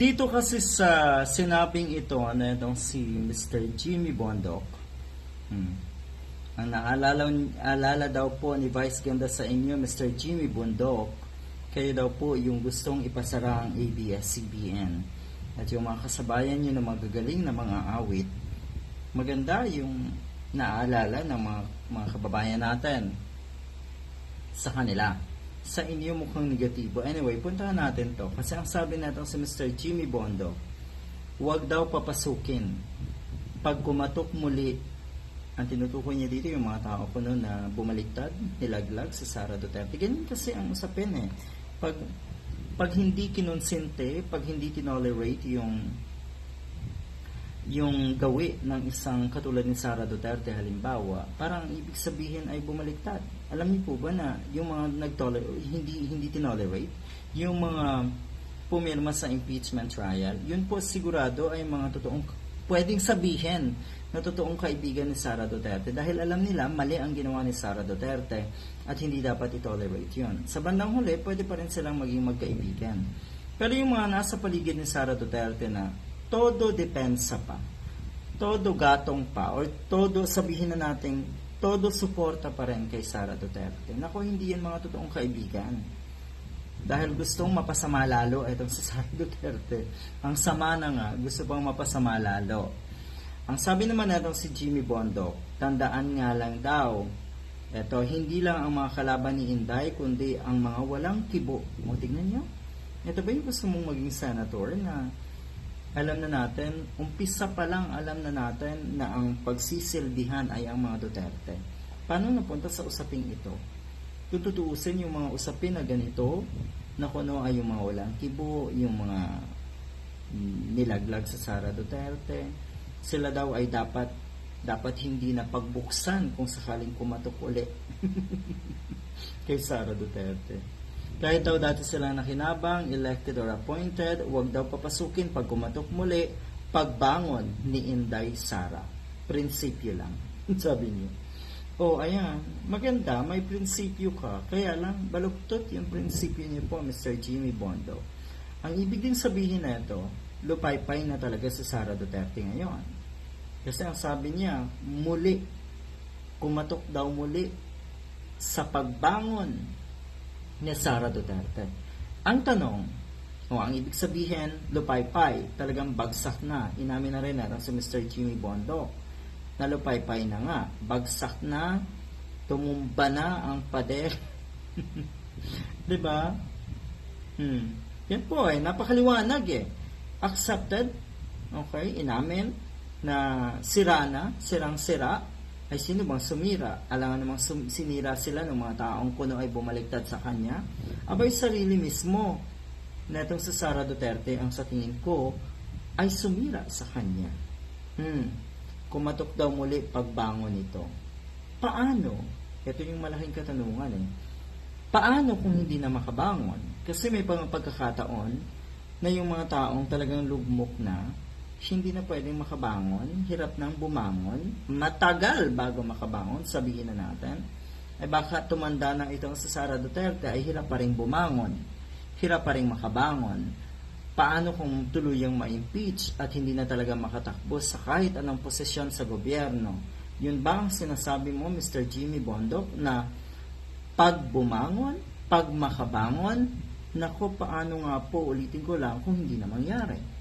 Dito kasi sa sinabing ito, ano itong si Mr. Jimmy Bondok, hmm. ang naalala, alala daw po ni Vice Ganda sa inyo, Mr. Jimmy Bondok, kayo daw po yung gustong ipasara ang ABS-CBN. At yung mga kasabayan nyo na magagaling na mga awit, maganda yung naaalala ng mga, mga kababayan natin sa kanila. Sa inyo mukhang negatibo. Anyway, puntahan natin to. Kasi ang sabi natin si Mr. Jimmy Bondo, huwag daw papasukin. Pag kumatok muli, ang tinutukoy niya dito yung mga tao ko noon na bumaliktad, nilaglag sa Sara Duterte. Ganyan kasi ang usapin eh. Pag, pag hindi kinonsente, pag hindi tinolerate yung yung gawi ng isang katulad ni Sara Duterte halimbawa, parang ibig sabihin ay bumaliktad. Alam niyo po ba na yung mga nagtolerate, hindi hindi tinolerate, yung mga pumirma sa impeachment trial, yun po sigurado ay mga totoong pwedeng sabihin na totoong kaibigan ni Sara Duterte dahil alam nila mali ang ginawa ni Sara Duterte at hindi dapat itolerate yun. Sa bandang huli, pwede pa rin silang maging magkaibigan. Pero yung mga nasa paligid ni Sara Duterte na todo depensa pa, todo gatong pa, or todo sabihin na natin, todo suporta pa rin kay Sara Duterte. Nako, hindi yan mga totoong kaibigan. Dahil gustong mapasama lalo itong si Sara Duterte. Ang sama na nga, gusto pang mapasama lalo. Ang sabi naman natong si Jimmy Bondo, tandaan nga lang daw, eto, hindi lang ang mga kalaban ni Inday, kundi ang mga walang kibo. O, tignan nyo. Ito ba yung gusto mong maging senator na alam na natin, umpisa pa lang alam na natin na ang pagsisilbihan ay ang mga Duterte. Paano napunta sa usaping ito? Tututuusin yung mga usapin na ganito, na kuno ay yung mga walang kibo, yung mga mm, nilaglag sa Sara Duterte. Sila daw ay dapat dapat hindi na pagbuksan kung sakaling kumatok uli kay Sara Duterte. Kahit daw dati sila nakinabang, elected or appointed, huwag daw papasukin pag kumatok muli, pagbangon ni Inday Sara. Prinsipyo lang. Sabi niyo. O, oh, ayan. Maganda, may prinsipyo ka. Kaya lang, baluktot yung prinsipyo niyo po, Mr. Jimmy Bondo. Ang ibig din sabihin na ito, lupaypay na talaga si Sara Duterte ngayon. Kasi ang sabi niya, muli, kumatok daw muli sa pagbangon ni Sara Duterte. Ang tanong, o ang ibig sabihin, lupaypay, talagang bagsak na. Inamin na rin natin si Mr. Jimmy Bondo na lupaypay na nga. Bagsak na, tumumba na ang pader. ba? Hmm. Yan po eh, napakaliwanag eh. Accepted, okay, inamin na sira na, sirang-sira, ay sino bang sumira? Alangan namang sum- sinira sila ng mga taong kuno ay bumaliktad sa kanya? Abay sarili mismo na itong sa Sara Duterte ang sa tingin ko ay sumira sa kanya. Hmm. Kumatok daw muli pagbangon nito. Paano? Ito yung malaking katanungan eh. Paano kung hindi na makabangon? Kasi may pang pagkakataon na yung mga taong talagang lugmok na hindi na pwedeng makabangon, hirap nang bumangon, matagal bago makabangon, sabihin na natin, ay baka tumanda na itong sa Sara Duterte ay hirap pa rin bumangon, hirap pa rin makabangon. Paano kung tuluyang ma-impeach at hindi na talaga makatakbo sa kahit anong posisyon sa gobyerno? Yun ba ang sinasabi mo, Mr. Jimmy Bondok, na pag bumangon, pag makabangon, nako paano nga po, ulitin ko lang, kung hindi na mangyari?